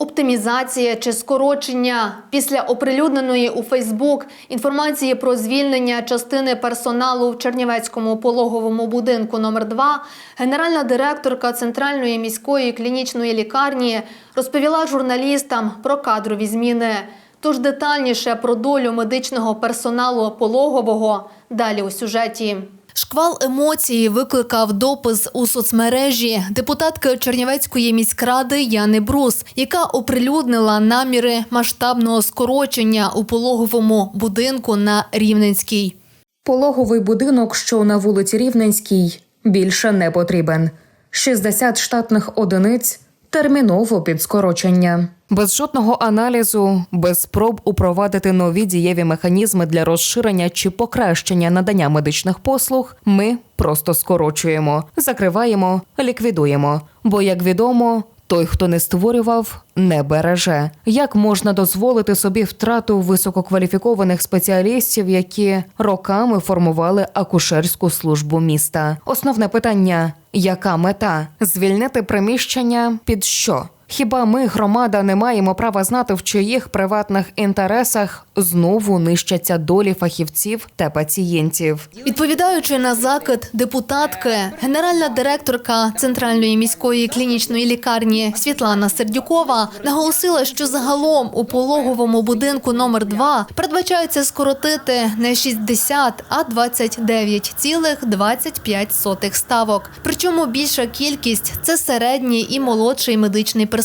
Оптимізація чи скорочення після оприлюдненої у Фейсбук інформації про звільнення частини персоналу в Чернівецькому пологовому будинку номер 2 генеральна директорка Центральної міської клінічної лікарні розповіла журналістам про кадрові зміни. Тож детальніше про долю медичного персоналу пологового далі у сюжеті. Шквал емоцій викликав допис у соцмережі депутатки Чернівецької міськради Яни Брус, яка оприлюднила наміри масштабного скорочення у пологовому будинку на Рівненській. Пологовий будинок, що на вулиці Рівненській, більше не потрібен. 60 штатних одиниць терміново під скорочення. Без жодного аналізу, без спроб упровадити нові дієві механізми для розширення чи покращення надання медичних послуг, ми просто скорочуємо, закриваємо, ліквідуємо. Бо, як відомо, той, хто не створював, не береже. Як можна дозволити собі втрату висококваліфікованих спеціалістів, які роками формували акушерську службу міста? Основне питання: яка мета? Звільнити приміщення під що? Хіба ми, громада, не маємо права знати, в чиїх приватних інтересах знову нищаться долі фахівців та пацієнтів? Відповідаючи на закид депутатки, генеральна директорка Центральної міської клінічної лікарні Світлана Сердюкова наголосила, що загалом у пологовому будинку номер 2 передбачається скоротити не 60, а 29,25 ставок. Причому більша кількість це середній і молодший медичний персонал,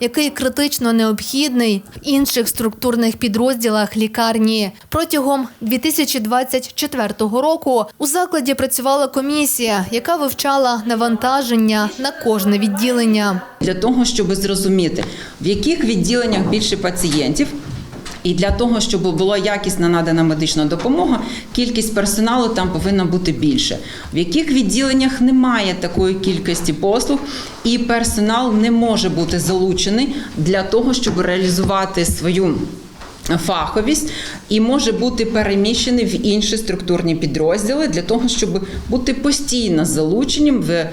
який критично необхідний в інших структурних підрозділах лікарні. Протягом 2024 року у закладі працювала комісія, яка вивчала навантаження на кожне відділення. для того, щоб зрозуміти, в яких відділеннях більше пацієнтів. І для того, щоб була якісна надана медична допомога, кількість персоналу там повинна бути більше. В яких відділеннях немає такої кількості послуг, і персонал не може бути залучений для того, щоб реалізувати свою фаховість і може бути переміщений в інші структурні підрозділи для того, щоб бути постійно залученим в,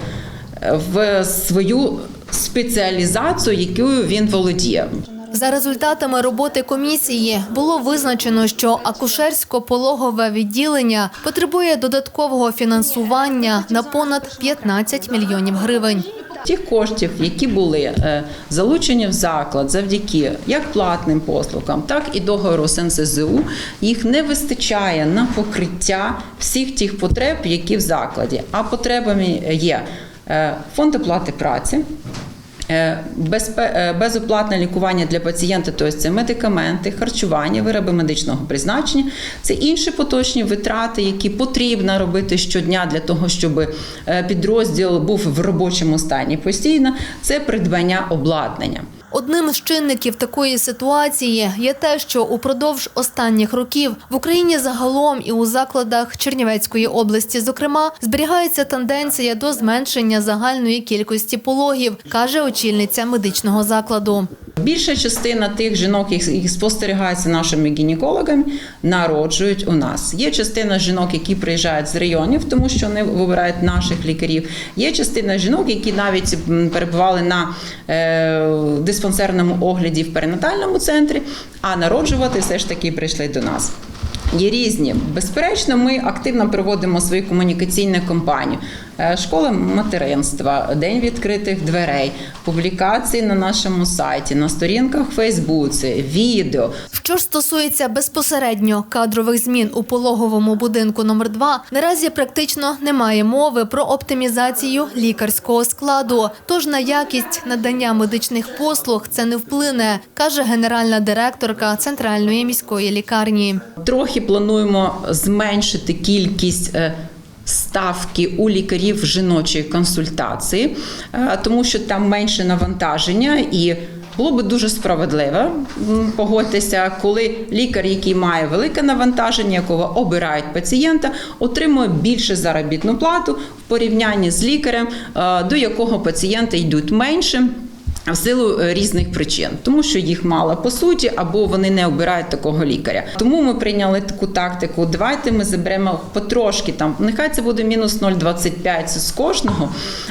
в свою спеціалізацію, якою він володіє. За результатами роботи комісії було визначено, що акушерсько-пологове відділення потребує додаткового фінансування на понад 15 мільйонів гривень. Тих коштів, які були е, залучені в заклад завдяки як платним послугам, так і договору з НСЗУ, їх не вистачає на покриття всіх тих потреб, які в закладі. А потребами є е, фонд оплати праці. Е, е, Безоплатне лікування для пацієнта, тобто це медикаменти, харчування, вироби медичного призначення, це інші поточні витрати, які потрібно робити щодня для того, щоб е, підрозділ був в робочому стані постійно. Це придбання обладнання. Одним з чинників такої ситуації є те, що упродовж останніх років в Україні загалом і у закладах Чернівецької області, зокрема, зберігається тенденція до зменшення загальної кількості пологів, каже очільниця медичного закладу. Більша частина тих жінок, які спостерігаються нашими гінекологами, народжують у нас. Є частина жінок, які приїжджають з районів, тому що вони вибирають наших лікарів. Є частина жінок, які навіть перебували на е, диспансерному огляді в перинатальному центрі, а народжувати все ж таки прийшли до нас. Є різні. Безперечно, ми активно проводимо свою комунікаційну кампанію. Е, Школа материнства, день відкритих дверей, публікації на нашому сайті, на сторінках Фейсбуці, відео. Що ж стосується безпосередньо кадрових змін у пологовому будинку номер 2 наразі практично немає мови про оптимізацію лікарського складу. Тож на якість надання медичних послуг це не вплине, каже генеральна директорка центральної міської лікарні. Трохи плануємо зменшити кількість. Ставки у лікарів жіночої консультації, е, тому що там менше навантаження і було би дуже справедливо погодьтеся, коли лікар, який має велике навантаження, якого обирають пацієнта, отримує більше заробітну плату в порівнянні з лікарем, е, до якого пацієнти йдуть менше. В силу е, різних причин, тому що їх мало по суті, або вони не обирають такого лікаря. Тому ми прийняли таку тактику. Давайте ми заберемо потрошки там. Нехай це буде мінус 0,25 з кожного,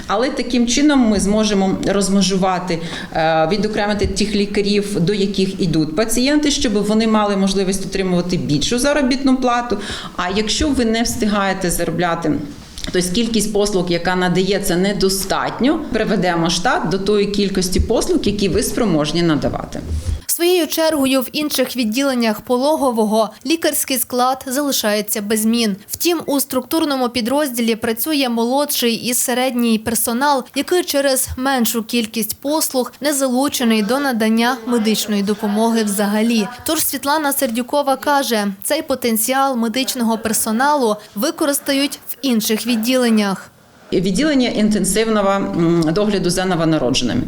але таким чином ми зможемо розмежувати, е, відокремити тих лікарів, до яких ідуть пацієнти, щоб вони мали можливість отримувати більшу заробітну плату. А якщо ви не встигаєте заробляти. Тобто кількість послуг, яка надається, недостатньо, приведемо штат до тої кількості послуг, які ви спроможні надавати. Своєю чергою в інших відділеннях пологового лікарський склад залишається без змін. Втім, у структурному підрозділі працює молодший і середній персонал, який через меншу кількість послуг не залучений до надання медичної допомоги взагалі. Тож Світлана Сердюкова каже, цей потенціал медичного персоналу використають в інших відділеннях. Відділення інтенсивного догляду за новонародженими.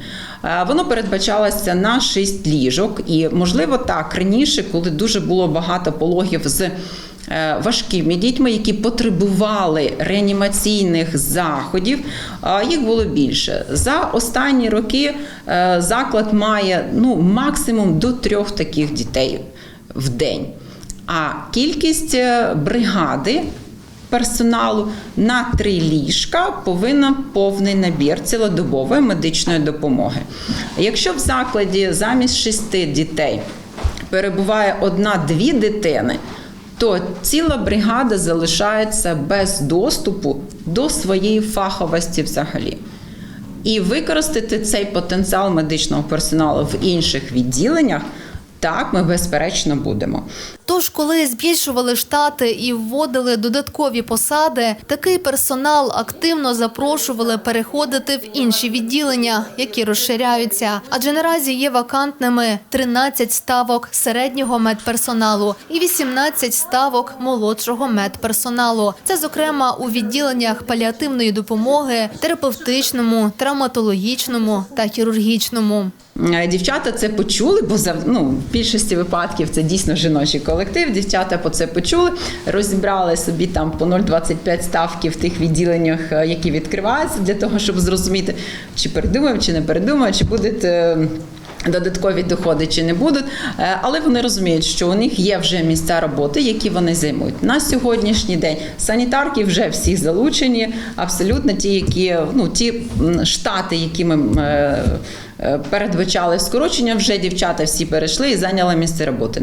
Воно передбачалося на 6 ліжок, і можливо так раніше, коли дуже було багато пологів з е, важкими дітьми, які потребували реанімаційних заходів, їх було більше. За останні роки е, заклад має ну максимум до трьох таких дітей в день. А кількість е, бригади персоналу на три ліжка повинен повний набір цілодобової медичної допомоги. Якщо в закладі замість шести дітей перебуває одна-дві дитини, то ціла бригада залишається без доступу до своєї фаховості взагалі. І використати цей потенціал медичного персоналу в інших відділеннях, так ми безперечно будемо. Тож, коли збільшували штати і вводили додаткові посади, такий персонал активно запрошували переходити в інші відділення, які розширяються. Адже наразі є вакантними 13 ставок середнього медперсоналу і 18 ставок молодшого медперсоналу. Це, зокрема, у відділеннях паліативної допомоги, терапевтичному, травматологічному та хірургічному. Е, Дівчата це почули, бо ну, в більшості випадків це дійсно жіночий колектив. Дівчата по це почули, розібрали собі там по 0,25 ставки в тих відділеннях, е, які відкриваються, для того, щоб зрозуміти, чи передумаємо, чи не передумаємо, чи будуть. е, Додаткові доходи чи не будуть, Е, але вони розуміють, що у них є вже місця роботи, які вони займуть на сьогоднішній день. Санітарки вже всі залучені, абсолютно ті, які ну ті штати, які ми е, передбачали скорочення, вже дівчата всі перейшли і зайняли місце роботи.